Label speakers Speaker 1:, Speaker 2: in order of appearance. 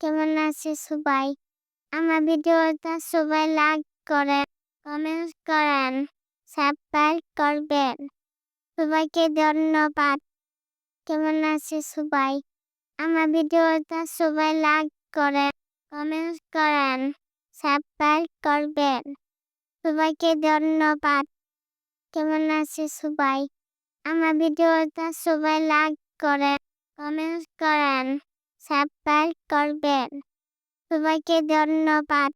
Speaker 1: কেমন আছে সবাই? আমার ভিডিওটা সবাই লাইক করে কমেন্ট করেন, সাবস্ক্রাইব করবেন। সবাইকে ধন্যবাদ। কেমন আছে সবাই? আমার ভিডিওটা সবাই লাইক করে কমেন্ট করেন, সাবস্ক্রাইব করবেন। সবাইকে ধন্যবাদ। কেমন আছে সবাই? আমার ভিডিওটা সবাই লাইক করে কমেন্ট করেন সাবস্ক্রাইব করবেন। সবাইকে ধন্যবাদ।